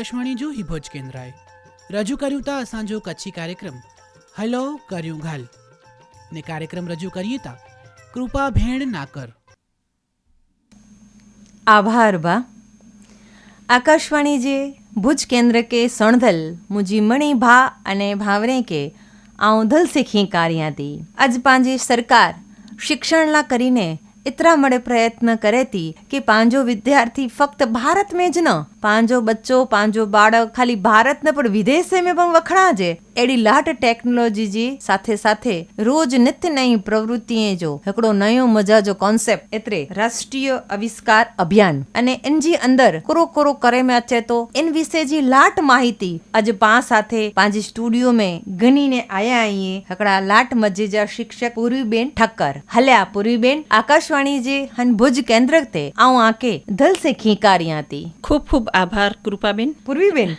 આકાશવાણી જો હિભોજ કેન્દ્રાએ. રજૂ કર્યું તા અસાંજો કચ્છી કાર્યક્રમ. હલો, કર્યું ઘાલ. ને કાર્યક્રમ રજૂ કરીએ તા કૃપા ભેણ નાકર. આભાર બા. આકાશવાણી જે ભુજ કેન્દ્ર કે સણધલ મુજી મણી ભા અને ભાવરે કે આઉં ધલ શીખી કાર્યાતી આજ પાંજી સરકાર શિક્ષણલા કરીને એતરા મળે પ્રયત્ન કરે તી કે પાંજો વિદ્યાર્થી ફક્ત ભારત में ન પાંજો બચ્ચો, પાંજો બાળક, ખાલી ભારતને પણ વિદેશે મેં પણ વખણાજે એડી લાટ ટેકનોલોજી સાથે સાથે રોજ નિત્ય નઈ પ્રવૃત્તિએ જો હિકડો નયો મજા જો કોન્સેપ્ટ. એતરે રાષ્ટ્રીય આવિષ્કાર અભિયાન. અને એનજી અંદર કોરો કોરો કરે મેં અચે તો इन विषय जी लाट माहिती अॼु पाण साथे पंहिंजे स्टूडियो में गनी ने आया आहियूं हिकिड़ा लाट मजे जा शिक्षक पूरी बेन ठक्कर हलिया पूरी बेन आकाशवाणी जे हन भुज केंद्र ते आऊं आके दिल से खींकारियां थी खूब खूब ખૂબ આભાર કૃપાબેન. પૂર્વીબેન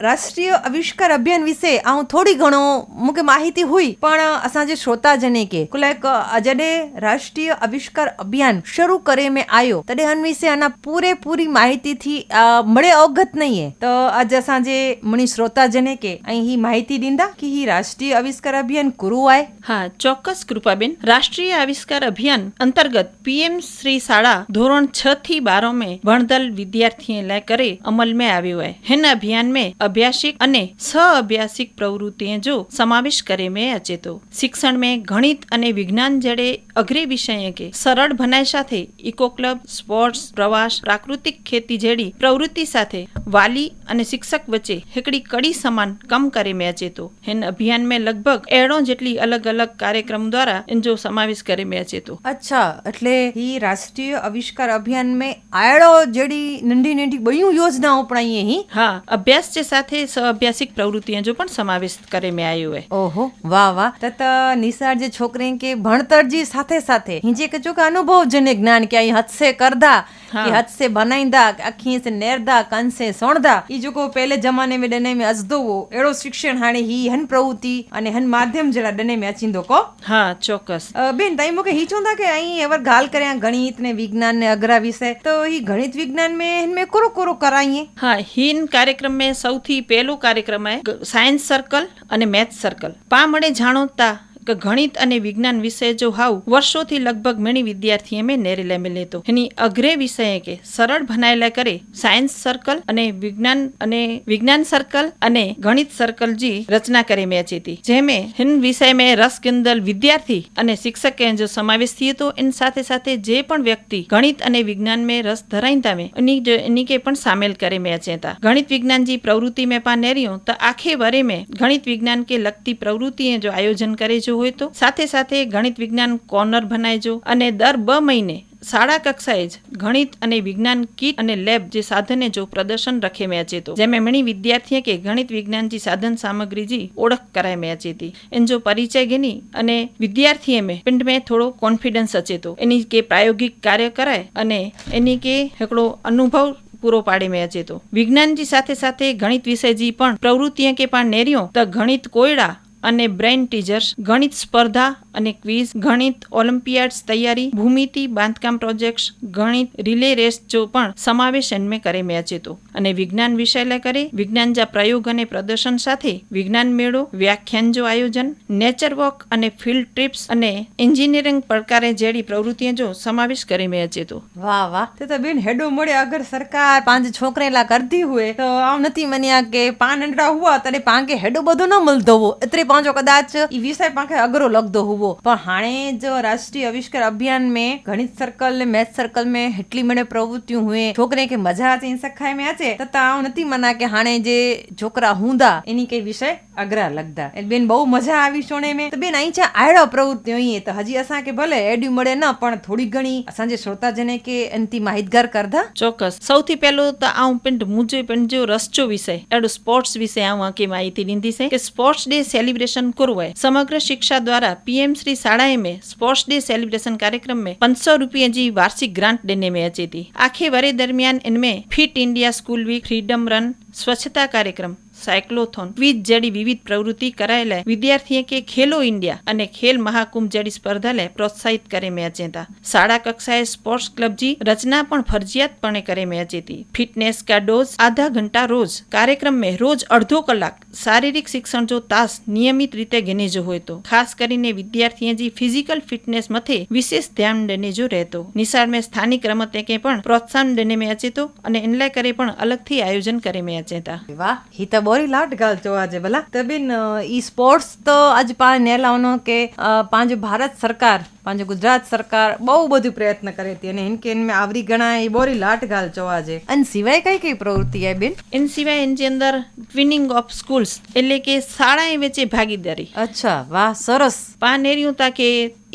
રાષ્ટ્રીય આવિષ્કાર અભિયાન વિશે આવું થોડી ઘણો મૂકે માહિતી હોય પણ અસાંજે શ્રોતા જને કે લાઈક અજડે રાષ્ટ્રીય આવિષ્કાર અભિયાન શરૂ કરે મેં આયો તડે અન વિશે આના પૂરેપૂરી માહિતીથી મળે અવગત નહીં તો આજ અસાંજે મણી શ્રોતા જને કે અહીં હી માહિતી દીંદા કે હી રાષ્ટ્રીય આવિષ્કાર અભિયાન કુરુ આય. હા ચોક્કસ કૃપાબેન. રાષ્ટ્રીય આવિષ્કાર અભિયાન અંતર્ગત પીએમ શ્રી શાળા ધોરણ છ થી બારો મેં ભણદલ વિદ્યાર્થીએ લાયક સ્તરે અમલ में આવ્યું है हिन अभियान में अभ्यासिक અને સહઅભ્યાસિક પ્રવૃત્તિએ જો સમાવેશ કરે મેં અચેતો. શિક્ષણ મેં ગણિત અને વિજ્ઞાન જડે અઘરે વિષય કે સરળ ભનાઈ સાથે ઇકો ક્લબ, સ્પોર્ટ્સ, પ્રવાસ, પ્રાકૃતિક ખેતી જેડી પ્રવૃત્તિ સાથે વાલી અને શિક્ષક વચ્ચે હેકડી કડી સમાન કમ કરે મેં અચેતો. હિન અભિયાન મેં લગભગ એડો જેટલી અલગ અલગ કાર્યક્રમ દ્વારા જો સમાવેશ કરે મેં અચેતો. અચ્છા, એટલે રાષ્ટ્રીય આવિષ્કાર અભિયાન મેં આયડો જેડી નંઢી નંઢી બયું શું યોજનાઓ પણ અહીં અહીં હા અભ્યાસ છે સાથે સહઅભ્યાસિક પ્રવૃત્તિઓ જો પણ સમાવેશ કરે મેં આવ્યું એ. ઓહો વાહ વાહ. તત નિસાર જે છોકરી કે ભણતરજી સાથે સાથે હિંજે કે જો કે અનુભવ જને જ્ઞાન કે અહીં હદસે કરદા કે હદસે બનાઈંદા અખી સે નેરદા કંસે સોણદા. ઈ જો કો પહેલે જમાને મે ડને મે અજદોવો એડો શિક્ષણ હાણે હી હન પ્રવૃત્તિ અને હન માધ્યમ જરા ડને મે અચિંદો કો હા ચોક્કસ. બેન તાઈ મોકે હી ચોંદા કે અહીં એવર ગાલ કર્યા ગણિત ને વિજ્ઞાન ને અગરા વિષય. તો હી ગણિત વિજ્ઞાન મે હન મે કોરો કોરો કરાઈએ? હા, હિન કાર્યક્રમ મેં સૌથી પહેલું કાર્યક્રમ સાયન્સ સર્કલ અને મેથ સર્કલ પા મળે જાણોતા કે ગણિત અને વિજ્ઞાન વિષય જો હાવ વર્ષોથી લગભગ ઘણી વિદ્યાર્થીએ મેં નેરે લેમે લેતો એની અગ્રે વિષય કે સરળ ભનાયેલા કરે સાયન્સ સર્કલ અને વિજ્ઞાન અને વિજ્ઞાન સર્કલ અને ગણિત સર્કલ જી રચના કરી મેં ચેતી. જે મેં હિન વિષય મેં રસ કિંદલ વિદ્યાર્થી અને શિક્ષકે જો સમાવેશ થયો તો એની સાથે સાથે જે પણ વ્યક્તિ ગણિત અને વિજ્ઞાન મેં રસ ધરાઈતા મેં, એની જો એની કે પણ સામેલ કરે મેં ચેતા. ગણિત વિજ્ઞાન જી પ્રવૃત્તિ મેં પા નેર્યું તો આખે વરે મેં ગણિત વિજ્ઞાન કે લગતી પ્રવૃત્તિએ જો આયોજન કરે જો કરવું હોય તો? સાથે સાથે ગણિત વિજ્ઞાન કોર્નર બનાવજો અને દર બ મહિને શાળા કક્ષાએ જ ગણિત અને વિજ્ઞાન કીટ અને લેબ જે સાધને જો પ્રદર્શન રખે મેચે તો. જેમ એમણી વિદ્યાર્થીએ કે ગણિત વિજ્ઞાન જે સાધન સામગ્રી જી ઓળખ કરાય મેચે હતી એન જો પરિચય ગેની અને વિદ્યાર્થીએ મેં પિંડ મેં થોડો કોન્ફિડન્સ અચેતો એની કે પ્રાયોગિક કાર્ય કરાય અને એની કે એકડો અનુભવ પૂરો પાડે મેં અચેતો વિજ્ઞાનજી સાથે સાથે ગણિત વિષયજી પણ પ્રવૃત્તિએ કે પણ નેર્યો, તો ગણિત કોયડા અને બ્રેન ટીઝર્સ ગણિત સ્પર્ધા અને ક્વિઝ, ગણિત, ઓલિમ્પિયાડ્સ તૈયારી, ભૂમિતિ, બાંધકામ પ્રોજેક્ટ્સ, ગણિત, રિલે રેસ જો પણ સમાવેશ એનમે કરે મેચ જીતો અને વિજ્ઞાન વિષયલા કરે, વિજ્ઞાન જા પ્રયોગ અને પ્રદર્શન સાથે વિજ્ઞાન મેળો, વ્યાખ્યાન જો આયોજન, નેચર વોક અને ફિલ્ડ ટ્રીપ્સ અને એન્જિનિયરિંગ પ્રકારે જેડી પ્રવૃત્તિઓ જો સમાવેશ કરે મેચ વાહ વાહ. તે તો બેન હેડો મળે. અગર સરકાર પાંચ છોકરેલા કરતી હોય, તો આમ નથી મન્યા કે પાન અંડરા હુઆ તને પાંગે હેડો બધો ન મળતો હોય એટલે પાંચો કદાચ ઈ વિષય પાંખે અગરો લગતો હોવો. હોवो પણ हाणे जो राष्ट्रीय आविष्कार अभियान में गणित सर्कल मैथ सर्कल में हेटली मणे પ્રવૃત્તિઓ હોય છોકરે કે મજા અચે સખાય મેં અચે તતા હું નથી મના કે હાણે જે છોકરા હુંદા, એની કઈ વિષય અઘરા લગતા. એટલે બેન બહુ મજા આવી શોણે મેં. તો બેન અહીં છે આડો પ્રવૃત્તિઓ અહીં તો હજી અસા કે ભલે એડ્યુ મળે ન, પણ થોડી ઘણી અસાં જે શ્રોતાજને કે એનથી માહિતગાર કરધા. ચોક્કસ. સૌથી પહેલું તો આવું પિંડ મુજે પિંડ જો રસચો વિષય એડું સ્પોર્ટ્સ વિશે આવું આંકી માહિતી લીધી છે કે સ્પોર્ટ્સ ડે સેલિબ્રેશન કરવું સમગ્ર શિક્ષા દ્વારા પીએમ एम श्री शालाए में स्पोर्ट्स डे सेलिब्रेशन कार्यक्रम में पाँच सौ रुपये जी वार्षिक ग्रांट देने में अची थी आखिर वर्ष दरमियान इनमें fit India school week freedom run स्वच्छता कार्यक्रम સાયક્લોથોન. ક્વિઝ જેડી વિવિધ પ્રવૃત્તિ કરાયેલા વિદ્યાર્થીએ કે ખેલો ઇન્ડિયા અને ખેલ મહાકુંભ જેડી સ્પર્ધાને પ્રોત્સાહિત કરે મેચ હતા શાળા કક્ષાએ સ્પોર્ટ્સ ક્લબ જી રચના પણ ફરજિયાતપણે કરે મેચ હતી ફિટનેસ કા ડોઝ આધા ઘંટા રોજ. કાર્યક્રમ મેં રોજ અડધો કલાક. શારીરિક શિક્ષણ જો તાસ નિયમિત રીતે ગેને હોય તો. ખાસ કરીને વિદ્યાર્થીએ જી ફિઝિકલ ફિટનેસ મથે વિશેષ ધ્યાન દેને જો રહેતો. નિશાળ મેં સ્થાનિક રમતે કે પણ પ્રોત્સાહન દેને મેં અચેતો અને એનલાય કરે પણ અલગથી આયોજન કરે મેં અચેતા. વાહ હી તો બોરી લાટ ગાલ જો આજે ભલા તો બેન ઈ સ્પોર્ટ્સ તો આજ પા નેલાવનો કે પાંચ ભારત સરકાર પાંજો ગુજરાત સરકાર બહુ બધું પ્રયત્ન કરે હતી અને ઇનકે ઇનમે આવરી ગણાય એ બોરી લાટ ગાલ જોવા છે. અને સિવાય કઈ કઈ પ્રવૃત્તિ આ બેન? એન સિવાય એની અંદર ટ્વિનિંગ ઓફ સ્કૂલ્સ એટલે કે શાળાએ વેચે ભાગીદારી. અચ્છા વાહ સરસ. પા નેર્યું તા કે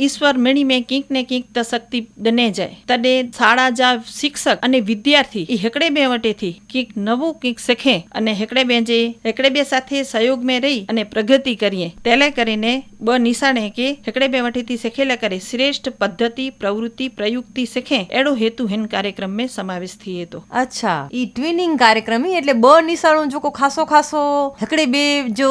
ઈશ્વર મેણી મેં કીક ને કંઈક તો શક્તિ બને જાય. તડે શાળા જા શિક્ષક અને વિદ્યાર્થી એ હેકડે બે વટેથી કીક નવું કંઈક શીખે અને હેકડે બે જે હેકડે બે સાથે સહયોગ મેં રહી અને પ્રગતિ કરીએ. તેલે કરીને બ નિશાણે કે હેકડે બે વટેથી શીખેલા કરે. શ્રેષ્ઠ પદ્ધતિ, પ્રવૃત્તિ, પ્રયુક્તિ શીખે. એડો હેતુ હેન કાર્યક્રમ મેં સમાવેશ થઈએ તો. અચ્છા. ઈ ટ્વિનિંગ કાર્યક્રમ એટલે બ નિશાળું જો કો ખાસો ખાસો હેકડી બે જો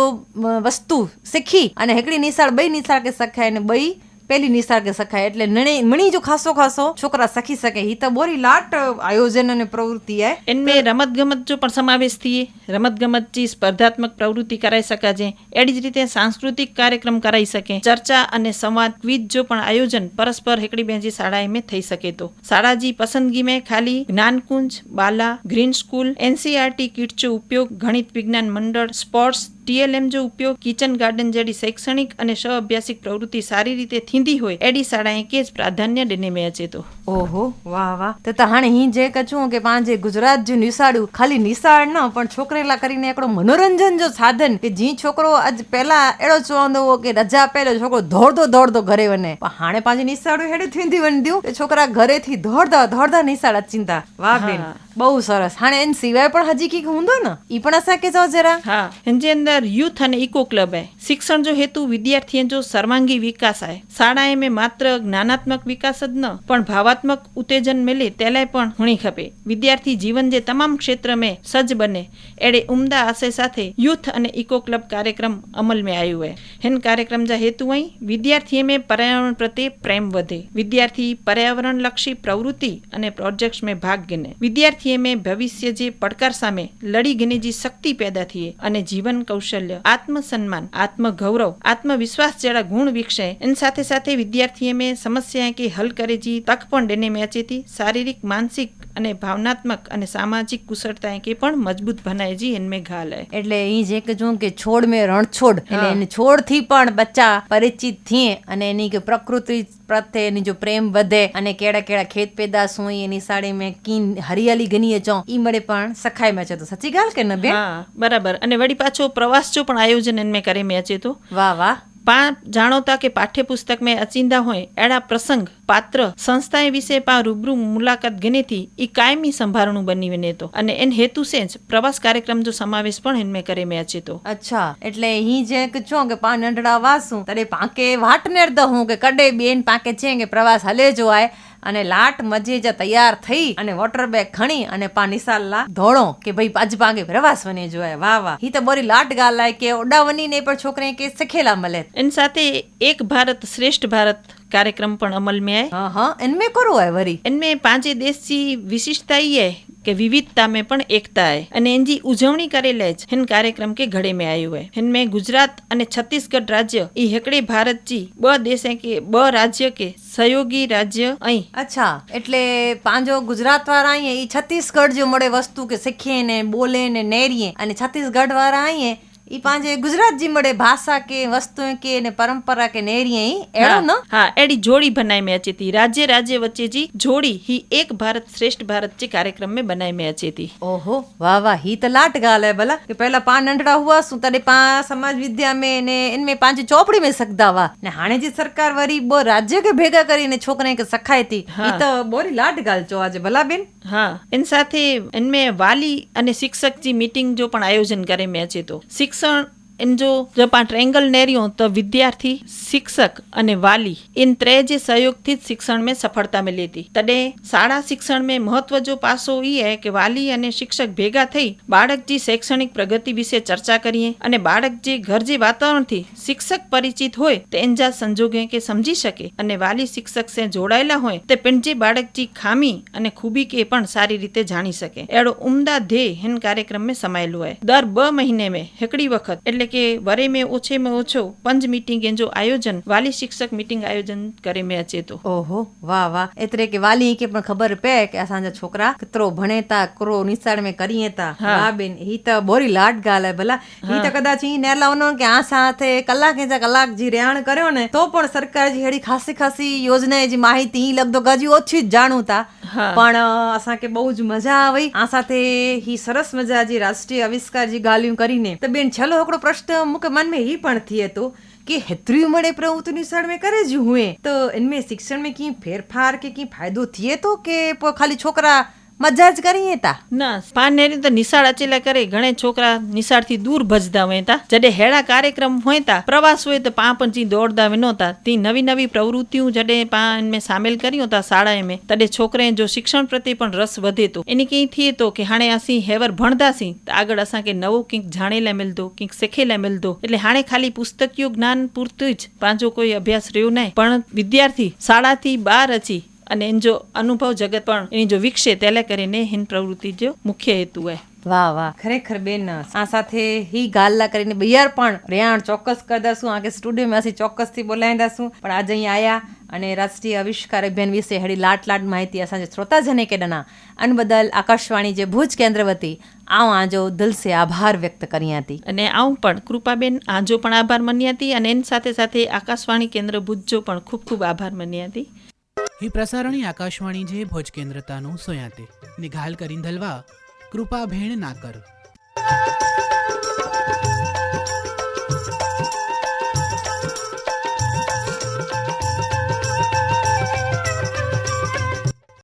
વસ્તુ શીખી અને હેકડી નિશાળ બે નિશાળ કે શખાય ને બઈ પેલી કે શખાય એટલે મણી જો ખાસો ખાસો છોકરા સખી શકે. હિત તો બોરી લાટ આયોજન અને પ્રવૃત્તિ હે. એમને રમત ગમત જો પણ સમાવેશ થઈએ રમત ગમત ચી સ્પર્ધાત્મક પ્રવૃત્તિ કરાઈ શકાશે એડી જ રીતે સાંસ્કૃતિક કાર્યક્રમ કરાઈ શકે. ચર્ચા અને સંવાદ ક્વિઝ જો પણ આયોજન પરસ્પર હેકડી બેંજી શાળાએ મેં થઈ શકે તો. શાળાજી પસંદગી મેં ખાલી Gyankunj BALA green school NCERT kit જો ઉપયોગ ગણિત વિજ્ઞાન મંડળ સ્પોર્ટ્સ ટીએલએમ જો ઉપયોગ કિચન ગાર્ડન જેવી શૈક્ષણિક અને સહઅભ્યાસિક પ્રવૃત્તિ સારી રીતે થીંદી હોય એડી શાળાએ કે જ પ્રાધાન્ય દેને મેં અચે તો. ઓહો વાહ વાહ. તો તો હાણે હી જે કછું કે પાંજે ગુજરાત જે નિશાળું ખાલી નિસાડ ન પણ છોકરેલા કરીને એકડો મનોરંજન જો સાધન કે જી છોકરો આજ પહેલા એડો ચોંદો કે રજા પહેલો છોકરો દોડતો દોડતો ઘરે વને. પણ હાણે પાંજે નિશાળું હેડે થીંદી વન દ્યું. કે છોકરા ઘરેથી દોડતા દોડતા નિશાળ ચિંતા. વાહ બેન. બહુ સરસ. હા એન સિવાય પણ હજી કંઈક ઊંધો ને? ઈ પણ અસા કે જાઓ જરા. હા. એની અંદર યુથ અને ઇકો ક્લબ હે. શિક્ષણ જો હેતુ વિદ્યાર્થીએ જો સર્વાંગી વિકાસ આય. શાળાએ મે માત્ર જ્ઞાનાત્મક વિકાસ જ ન, પણ ભાવાત્મક ઉત્તેજન મેલે તેલાય પણ ઘણી ખપે. વિદ્યાર્થી જીવન જે તમામ ક્ષેત્ર મે સજ્જ બને, એડે ઉમદા આશય સાથે યુથ અને ઇકો ક્લબ કાર્યક્રમ અમલ મે આયો હે. હેન કાર્યક્રમ જા હેતુ અહીં, વિદ્યાર્થીએ મે પર્યાવરણ પ્રત્યે પ્રેમ વધે. વિદ્યાર્થી પર્યાવરણ લક્ષી પ્રવૃત્તિ અને પ્રોજેક્ટ્સ મે ભાગ ગને. વિદ્યાર્થી में ભવિષ્ય જે પડકાર સામે લડી ગને જે શક્તિ પેદા થઈએ અને જીવન કૌશલ્ય, આત્મસન્માન, આત્મગૌરવ, આત્મવિશ્વાસ જેવા ગુણ વિકસે. એની સાથે સાથે વિદ્યાર્થીએ મેં સમસ્યા કે હલ કરે જે તક પણ ડેને મેચેથી શારીરિક, માનસિક અને ભાવનાત્મક અને સામાજિક કુશળતા કે પણ મજબૂત બનાય જી એનમે ઘાલ હે એટલે ઈ જે કે જો કે છોડ મેં રણછોડ. એટલે એને છોડથી પણ બચ્ચા પરિચિત થઈએ અને એની કે પ્રકૃતિ પ્રત્યે એની જો પ્રેમ વધે અને કેડા કેડા ખેત પેદાશ હોય એની સાડી મેં કીન હરિયાલી ગનીએ ચો ઈ મળે પણ સખાય મેં છે તો. સચી ગાલ કે ન બેન? હા બરાબર. અને વળી પાછો પ્રવાસ જો પણ આયોજન એનમે કરે મેં અચે તો. વાહ વાહ. પા જાણોતા કે પાઠ્યપુસ્તક મેં અચિંદા હોય એડા પ્રસંગ પાત્ર સંસ્થાએ વિશે પા રૂબરૂ મુલાકાત ગનેથી ઈ કાયમી સંભારણું બની વને તો અને એન હેતુ સે જ પ્રવાસ કાર્યક્રમ જો સમાવેશ પણ એનમે કરે મેં અચે તો અચ્છા, એટલે હી જે કે છો કે પા નંડડા વાસું, તડે પાકે વાટ નેરદો હું કે કડે બેન પાકે છે કે પ્રવાસ હલે જો આય અને લાટ મજે જ તૈયાર થઈ અને વોટર બેગ ખણી અને પા નિશાલલા ધોળો કે ભાઈ આજ પાગે પ્રવાસ વને જોય. વાહ વાહ. હી તો બોરી લાટ ગાલાય કે ઓડા વની ને પણ છોકરે કે સખેલા મળે. એની સાથે એક ભારત શ્રેષ્ઠ ભારત कार्यक्रम पण अमल में है हाँ हाँ इनमें करो है वरी इनमें पंहिंजे देश जी विशिष्टता ई आहे કે વિવિધતા મેં પણ એકતા હે. અને એની ઉજવણી કરેલે જ. હિન કાર્યક્રમ કે ઘડે મેં આયું હે. હિન મેં ગુજરાત અને છત્તીસગઢ રાજ્ય ઈ હેકડે ભારત જી બ દેશ કે બ રાજ્ય કે સહયોગી રાજ્ય અહીં. અચ્છા. એટલે પાંજો ગુજરાત વાળા અહીં ઈ છત્તીસગઢ જો મળે વસ્તુ કે શીખીએ ને બોલે ને નેરીએ. અને છત્તીસગઢ વાળા અહીં ઈ પાંજે ગુજરાત જી મળે ભાષા કે વસ્તુ કે ને પરંપરા કે નેરીએ ઈ એડો ન હા હા એડી જોડી बनाई में अचे थी राज्य राज्य वच्चे जी जोड़ी ही एक भारत श्रेष्ठ भारत जे कार्यक्रम में बनाई में अचे थी ओहो वाह वाह ही तो लाट गाल है भला कि पहला पा नंढड़ा हुआ सु तॾहिं पा समाज विद्या में ने इनमें पंहिंजी चौपड़ी में सघंदा हुआ ने हाणे जी सरकार वरी ॿ राज्य खे भेगा કરીને છોકરે खे સખાય थी હા. ही તો બોરી લાટ ગાલ ચો આજે ભલા બેન હા એની સાથે એનમે વાલી અને શિક્ષક જી મીટિંગ જો પણ આયોજન કરે મેં અચે તો શિક્ષણ इन जो जब पाण ट्रेंगल नेरियूं त विद्यार्थी शिक्षक अने वाली इन टे जे सहयोग શિક્ષણ शिक्षण में सफलता मिले थी तॾहिं शाला शिक्षण में महत्व जो पासो ई आहे की અને શિક્ષક ભેગા થઈ બાળક જે શૈક્ષણિક પ્રગતિ વિશે ચર્ચા કરીએ અને બાળક જે ઘર જે વાતાવરણથી શિક્ષક પરિચિત હોય તે અંજા સંજોગે કે સમજી શકે અને વાલી શિક્ષક સે જોડાયેલા હોય તે પણ બાળક જે ખામી અને ખૂબી કે પણ સારી રીતે જાણી શકે. એડો ઉમદા ધ્યેય હિન કાર્યક્રમ મેં સમાયેલું હોય. દર બ મહિને મેં હિકડી વખત એટલે કે વરે મેં ઓછે મેં ઓછો પંજ મીટિંગ એન જો આયોજન વાલી શિક્ષક મીટિंग આયોજન કરે મેં અચે તો. ઓહો વાહ વાહ. એતરે કે વાલી કે પણ ખબર પે કે અસાંજા છોકરા કેતરો ભણેતા ક્રો નિસાળ મેં કરીએ તા હા બેન હી તો બોરી લાડ ગાલ હે ભલા. હી તો કદાચ હી નેલા ઓનો કે આ સાથે કલાક જે કલાક જી રહેણ કર્યો ને તો પણ સરકાર જી હેડી ખાસી ખાસી યોજના જી માહિતી હી લગદો ગજી ઓછી જ જાણું તા પણ અસાંखे બહુ જ મજા આવી. આ સાથે હી સરસ મજા જે રાષ્ટ્રીય આવિષ્કાર જે ગાલ્યું કરીને. તો બેન, છેલ્લો હકડો પ્રશ્ન મુકે મન મેં હી પણ થયે તો કે हेतरी उमड़े प्रभु तुनी सड़ में करे जो हुए तो इनमें शिक्षण में की फेरफार के की फायदो थिए तो के खाली छोकरा મજા જ કરીએ તા. ના, પાનેરી તો નિશાળ અચેલા કરે, ઘણે છોકરા નિશાળથી દૂર ભજતા હોય તા. જડે હેડા કાર્યક્રમ હોય તા, પ્રવાસ હોય તો પા પણ જી દોડતા હોય નહોતા. તે નવી નવી પ્રવૃત્તિઓ જડે પા મેં સામેલ કર્યું હતા શાળાએ મેં. તડે છોકરે જો શિક્ષણ પ્રત્યે પણ રસ વધે તો. એની કંઈ થઈએ તો કે હાણે અસી હેવર ભણતાસી તો આગળ અસાંકે નવું કંઈક જાણેલા મિલતો, કંઈક શીખેલા મિલતો. એટલે હાણે ખાલી પુસ્તકીય જ્ઞાન પૂરતું જ. પાંચો કોઈ અભ્યાસ રહ્યો નહીં પણ વિદ્યાર્થી શાળાથી બહાર અચી. અને એનો જો અનુભવ જગત પણ એની જો વિકસે તેલે કરીને હિન પ્રવૃત્તિ જો મુખ્ય હેતુ હોય. વાહ વાહ. ખરેખર બેન આ સાથે હી ગાલ્લા કરીને બિયાર પણ રેહાણ ચોક્કસ કરી દઉં આ કે સ્ટુડિયોમાં ਅਸੀਂ ચોક્કસથી બોલાવી દઉં પણ આજે અહીં આવ્યા અને રાષ્ટ્રીય આવિષ્કાર અભિયાન વિશે હળી લાટ લાટ માહિતી અસાંજે શ્રોતાજને કેડના અન બદલ આકાશવાણી જે ભુજ કેન્દ્ર વતી આવ આજો દિલ સે આભાર વ્યક્ત કરી હતી અને આવું પણ કૃપાબેન આજો પણ આભાર માની હતી અને એની સાથે સાથે આકાશવાણી કેન્દ્ર ભુજજો પણ ખૂબ ખૂબ આભાર માની હતી ಈ ಪ್ರಸಾರಣೆ ಆಕಾಶವಾಣಿ ಜೆ ಭೋಜ್ ಕೇಂದ್ರ ತಾನು ಸೊಯಾತೆ ನಿಘಾಲ್ ಕರಿಂದಲ್ವಾ ಕೃಪಾ ಭೇಣ ನಾಕರ್